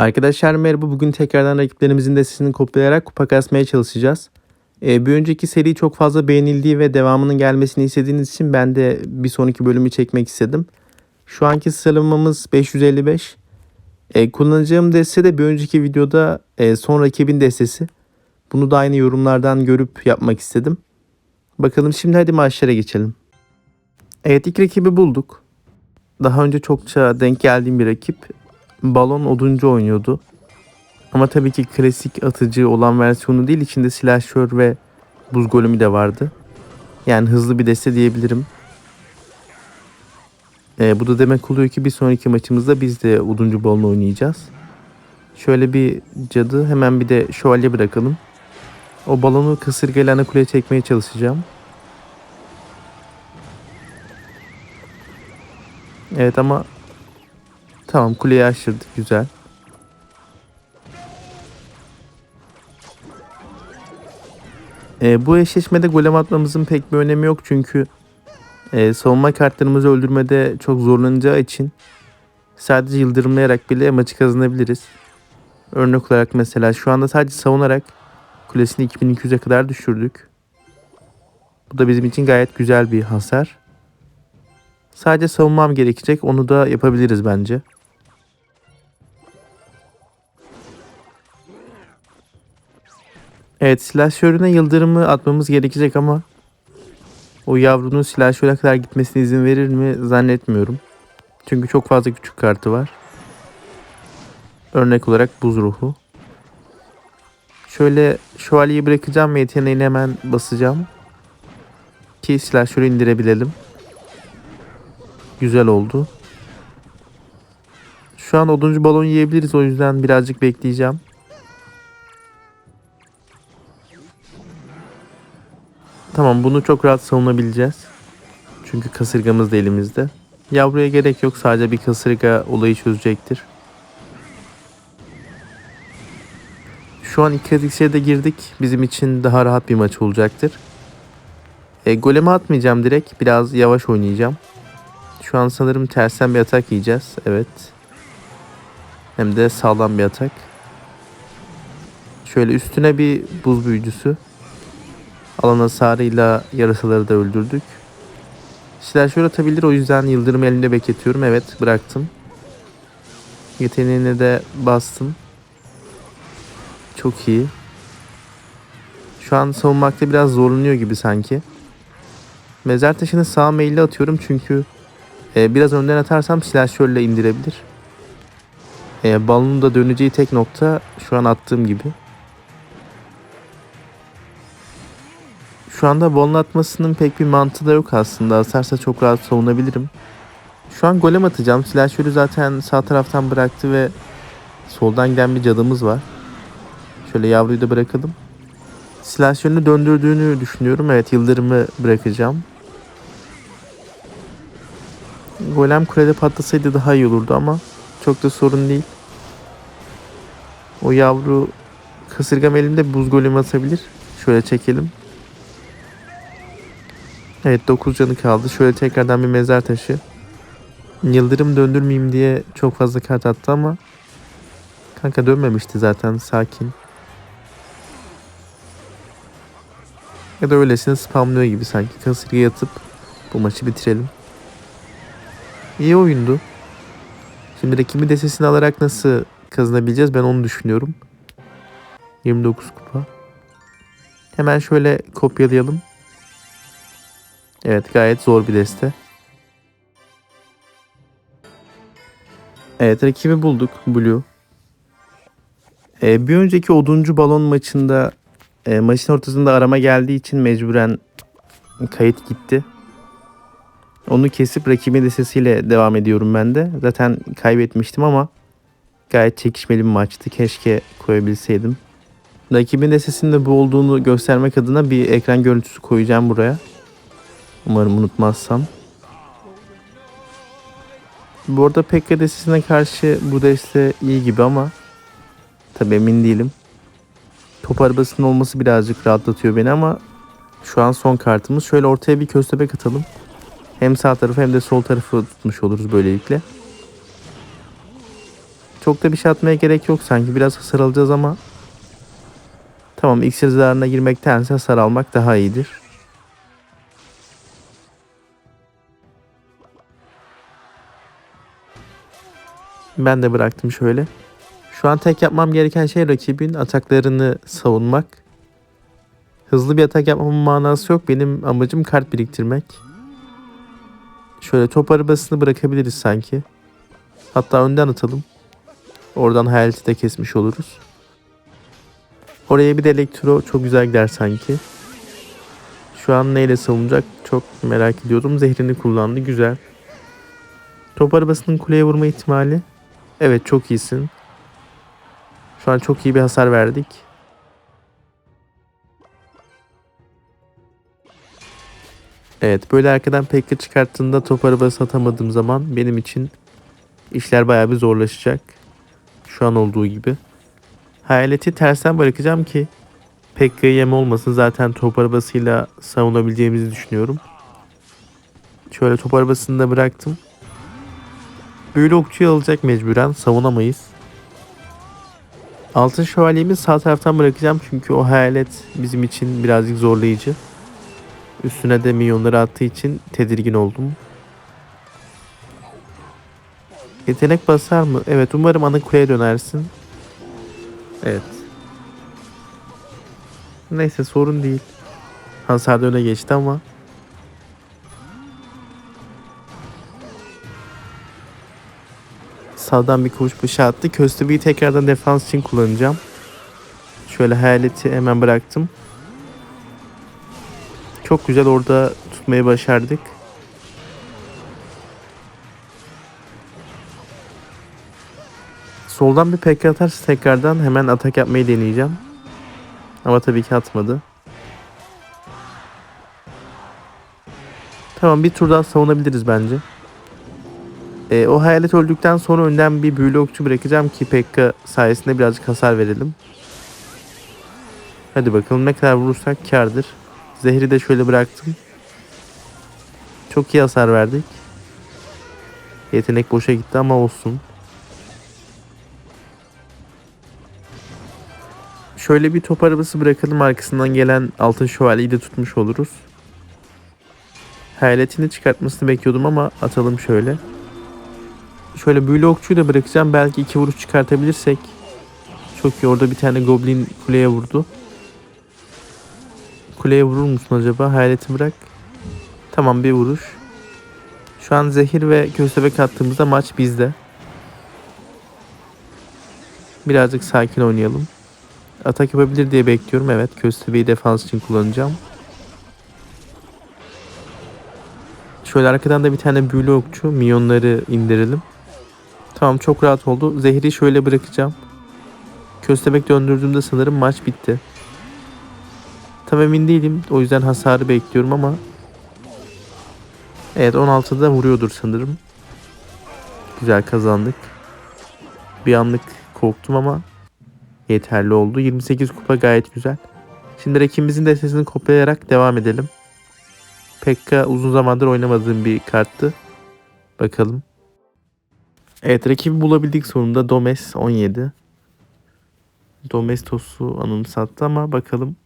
Arkadaşlar merhaba. Bugün tekrardan rakiplerimizin de sesini kopyalayarak kupa kasmaya çalışacağız. Ee, bir önceki seri çok fazla beğenildiği ve devamının gelmesini istediğiniz için ben de bir sonraki bölümü çekmek istedim. Şu anki sıralamamız 555. Ee, kullanacağım deste de bir önceki videoda e, son rakibin destesi. Bunu da aynı yorumlardan görüp yapmak istedim. Bakalım şimdi hadi maçlara geçelim. Evet ilk rakibi bulduk. Daha önce çokça denk geldiğim bir rakip balon oduncu oynuyordu. Ama tabii ki klasik atıcı olan versiyonu değil içinde silahşör ve buz golümü de vardı. Yani hızlı bir deste diyebilirim. Ee, bu da demek oluyor ki bir sonraki maçımızda biz de oduncu balon oynayacağız. Şöyle bir cadı hemen bir de şövalye bırakalım. O balonu kasırgayla ana kuleye çekmeye çalışacağım. Evet ama Tamam kuleyi aşırdık güzel. Ee, bu eşleşmede golem atmamızın pek bir önemi yok çünkü e, savunma kartlarımızı öldürmede çok zorlanacağı için sadece yıldırımlayarak bile maçı kazanabiliriz. Örnek olarak mesela şu anda sadece savunarak kulesini 2200'e kadar düşürdük. Bu da bizim için gayet güzel bir hasar. Sadece savunmam gerekecek. Onu da yapabiliriz bence. Evet silahşörüne yıldırımı atmamız gerekecek ama o yavrunun silahşöre kadar gitmesine izin verir mi zannetmiyorum. Çünkü çok fazla küçük kartı var. Örnek olarak buz ruhu. Şöyle şövalyeyi bırakacağım ve yeteneğini hemen basacağım. Ki silahşörü indirebilelim. Güzel oldu. Şu an oduncu balon yiyebiliriz o yüzden birazcık bekleyeceğim. Tamam bunu çok rahat savunabileceğiz. Çünkü kasırgamız da elimizde. Yavruya gerek yok sadece bir kasırga olayı çözecektir. Şu an iki de girdik. Bizim için daha rahat bir maç olacaktır. E, goleme atmayacağım direkt. Biraz yavaş oynayacağım. Şu an sanırım tersten bir atak yiyeceğiz. Evet. Hem de sağlam bir atak. Şöyle üstüne bir buz büyücüsü. Alan hasarıyla yarasaları da öldürdük. Silahşör atabilir o yüzden yıldırım elinde bekletiyorum. Evet bıraktım. Yeteneğine de bastım. Çok iyi. Şu an savunmakta biraz zorlanıyor gibi sanki. Mezar taşını sağ meyilli atıyorum çünkü e, biraz önden atarsam silahşörle indirebilir. E, balonun da döneceği tek nokta şu an attığım gibi. Şu anda balon atmasının pek bir mantığı da yok aslında. Asarsa çok rahat savunabilirim. Şu an golem atacağım. Silahşörü zaten sağ taraftan bıraktı ve soldan giden bir cadımız var. Şöyle yavruyu da bırakalım. Silahşörünü döndürdüğünü düşünüyorum. Evet yıldırımı bırakacağım. Golem kulede patlasaydı daha iyi olurdu ama çok da sorun değil. O yavru kasırgam elimde buz golem atabilir. Şöyle çekelim. Evet 9 canı kaldı. Şöyle tekrardan bir mezar taşı. Yıldırım döndürmeyeyim diye çok fazla kart attı ama kanka dönmemişti zaten sakin. Ya da öylesine spamlıyor gibi sanki. Kasırgaya atıp bu maçı bitirelim. İyi oyundu. Şimdi rakibi desesini alarak nasıl kazanabileceğiz ben onu düşünüyorum. 29 kupa. Hemen şöyle kopyalayalım. Evet gayet zor bir deste. Evet rakibi bulduk Blue. Ee, bir önceki oduncu balon maçında e, maçın ortasında arama geldiği için mecburen kayıt gitti. Onu kesip rakibin destesiyle devam ediyorum ben de. Zaten kaybetmiştim ama gayet çekişmeli bir maçtı. Keşke koyabilseydim. Rakibin destesinde bu olduğunu göstermek adına bir ekran görüntüsü koyacağım buraya. Umarım unutmazsam. Bu arada Pekka destesine karşı bu deste iyi gibi ama tabi emin değilim. Top arabasının olması birazcık rahatlatıyor beni ama şu an son kartımız. Şöyle ortaya bir köstebek atalım. Hem sağ tarafı hem de sol tarafı tutmuş oluruz böylelikle. Çok da bir şey atmaya gerek yok sanki. Biraz hasar alacağız ama. Tamam iksir zararına girmektense hasar almak daha iyidir. Ben de bıraktım şöyle. Şu an tek yapmam gereken şey rakibin ataklarını savunmak. Hızlı bir atak yapmamın manası yok. Benim amacım kart biriktirmek. Şöyle top arabasını bırakabiliriz sanki. Hatta önden atalım. Oradan hayaleti de kesmiş oluruz. Oraya bir de elektro çok güzel gider sanki. Şu an neyle savunacak çok merak ediyorum. Zehrini kullandı güzel. Top arabasının kuleye vurma ihtimali. Evet çok iyisin. Şu an çok iyi bir hasar verdik. Evet böyle arkadan Pekka çıkarttığında top arabası atamadığım zaman benim için işler bayağı bir zorlaşacak. Şu an olduğu gibi. Hayaleti tersten bırakacağım ki Pekka'ya yem olmasın. Zaten top arabasıyla savunabileceğimizi düşünüyorum. Şöyle top arabasını da bıraktım. Büyülü okçuyu alacak mecburen. Savunamayız. Altın şövalyemi sağ taraftan bırakacağım çünkü o hayalet bizim için birazcık zorlayıcı. Üstüne de milyonları attığı için tedirgin oldum. Yetenek basar mı? Evet umarım ana kuleye dönersin. Evet. Neyse sorun değil. Hasar öne geçti ama. Sağdan bir kovuş başı attı. Köstebeği tekrardan defans için kullanacağım. Şöyle hayaleti hemen bıraktım. Çok güzel orada tutmayı başardık. Soldan bir PK atarsa tekrardan hemen atak yapmayı deneyeceğim. Ama tabii ki atmadı. Tamam bir tur daha savunabiliriz bence. Ee, o hayalet öldükten sonra önden bir büyülü okçu bırakacağım ki Pekka sayesinde birazcık hasar verelim. Hadi bakalım ne kadar vurursak kardır. Zehri de şöyle bıraktım. Çok iyi hasar verdik. Yetenek boşa gitti ama olsun. Şöyle bir top arabası bırakalım arkasından gelen altın şövalyeyi de tutmuş oluruz. Hayaletini çıkartmasını bekliyordum ama atalım şöyle. Şöyle büyülü okçuyu da bırakacağım. Belki iki vuruş çıkartabilirsek. Çok iyi orada bir tane goblin kuleye vurdu. Kuleye vurur musun acaba? Hayaleti bırak. Tamam bir vuruş. Şu an zehir ve köstebek attığımızda maç bizde. Birazcık sakin oynayalım. Atak yapabilir diye bekliyorum. Evet köstebeği defans için kullanacağım. Şöyle arkadan da bir tane büyülü okçu. Minyonları indirelim. Tamam çok rahat oldu. Zehri şöyle bırakacağım. Köstebek döndürdüğümde sanırım maç bitti. Tam emin değilim. O yüzden hasarı bekliyorum ama. Evet 16'da vuruyordur sanırım. Güzel kazandık. Bir anlık korktum ama yeterli oldu. 28 kupa gayet güzel. Şimdi rakibimizin de sesini kopyalayarak devam edelim. Pekka uzun zamandır oynamadığım bir karttı. Bakalım. Evet rakibi bulabildik sonunda. Domes 17. Domestos'u anımsattı ama bakalım.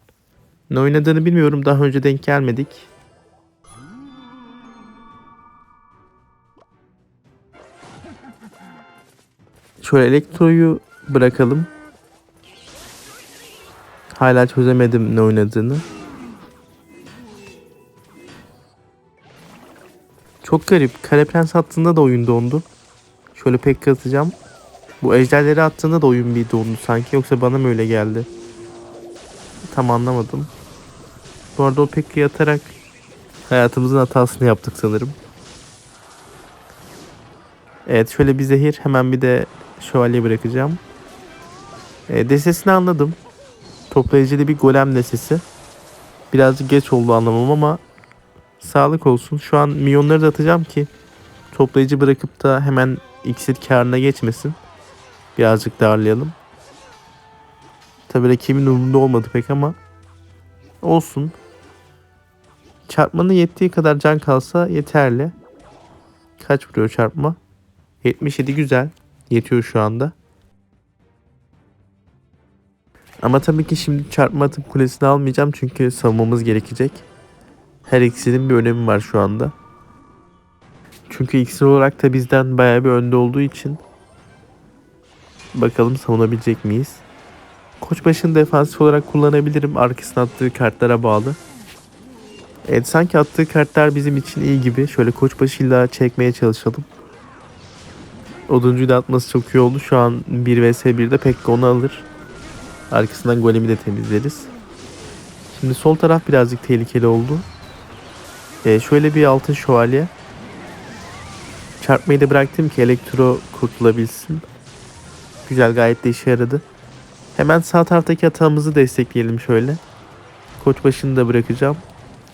Ne oynadığını bilmiyorum. Daha önce denk gelmedik. Şöyle elektroyu bırakalım. Hala çözemedim ne oynadığını. Çok garip. Kare Prens attığında da oyun dondu. Şöyle pek katacağım. Bu ejderleri attığında da oyun bir dondu sanki. Yoksa bana mı öyle geldi? Tam anlamadım. Bu arada o pek atarak hayatımızın hatasını yaptık sanırım. Evet şöyle bir zehir hemen bir de şövalye bırakacağım. E, desesini anladım. Toplayıcılı bir golem desesi. Birazcık geç oldu anlamam ama sağlık olsun. Şu an milyonları da atacağım ki toplayıcı bırakıp da hemen iksir karına geçmesin. Birazcık darlayalım. Tabi rakibin umurunda olmadı pek ama olsun. Çarpmanın yettiği kadar can kalsa yeterli. Kaç vuruyor çarpma? 77 güzel. Yetiyor şu anda. Ama tabii ki şimdi çarpma atıp kulesini almayacağım çünkü savunmamız gerekecek. Her ikisinin bir önemi var şu anda. Çünkü iksir olarak da bizden bayağı bir önde olduğu için bakalım savunabilecek miyiz? Koçbaşı'nı defansif olarak kullanabilirim. Arkasına attığı kartlara bağlı. Evet sanki attığı kartlar bizim için iyi gibi. Şöyle koçbaşıyla çekmeye çalışalım. Oduncuyu da atması çok iyi oldu. Şu an 1 vs 1'de Pekka onu alır. Arkasından golemi de temizleriz. Şimdi sol taraf birazcık tehlikeli oldu. Ee, şöyle bir altın şövalye. Çarpmayı da bıraktım ki elektro kurtulabilsin. Güzel gayet de işe yaradı. Hemen sağ taraftaki hatamızı destekleyelim şöyle. Koç başını da bırakacağım.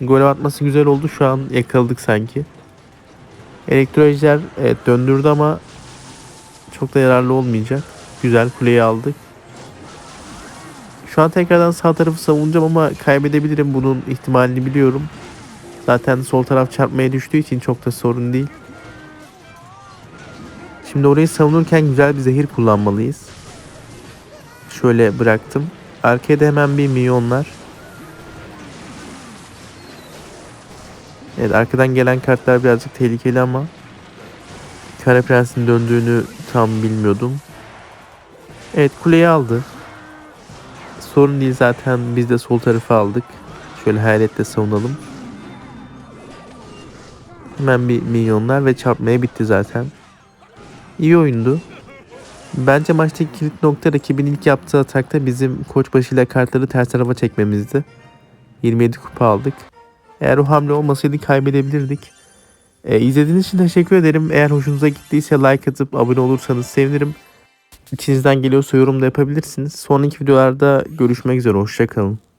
Gol atması güzel oldu. Şu an yakaladık sanki. Elektro ejder evet, döndürdü ama çok da yararlı olmayacak. Güzel kuleyi aldık. Şu an tekrardan sağ tarafı savunacağım ama kaybedebilirim. Bunun ihtimalini biliyorum. Zaten sol taraf çarpmaya düştüğü için çok da sorun değil. Şimdi orayı savunurken güzel bir zehir kullanmalıyız. Şöyle bıraktım. Arkaya da hemen bir milyonlar. Evet arkadan gelen kartlar birazcık tehlikeli ama Kara Prens'in döndüğünü tam bilmiyordum. Evet kuleyi aldı. Sorun değil zaten biz de sol tarafı aldık. Şöyle hayaletle savunalım. Hemen bir milyonlar ve çarpmaya bitti zaten. İyi oyundu. Bence maçtaki kilit nokta rakibin ilk yaptığı atakta bizim koç başıyla kartları ters tarafa çekmemizdi. 27 kupa aldık. Eğer o hamle olmasaydı kaybedebilirdik. Ee, izlediğiniz için teşekkür ederim. Eğer hoşunuza gittiyse like atıp abone olursanız sevinirim. İçinizden geliyorsa yorum da yapabilirsiniz. Sonraki videolarda görüşmek üzere. Hoşçakalın.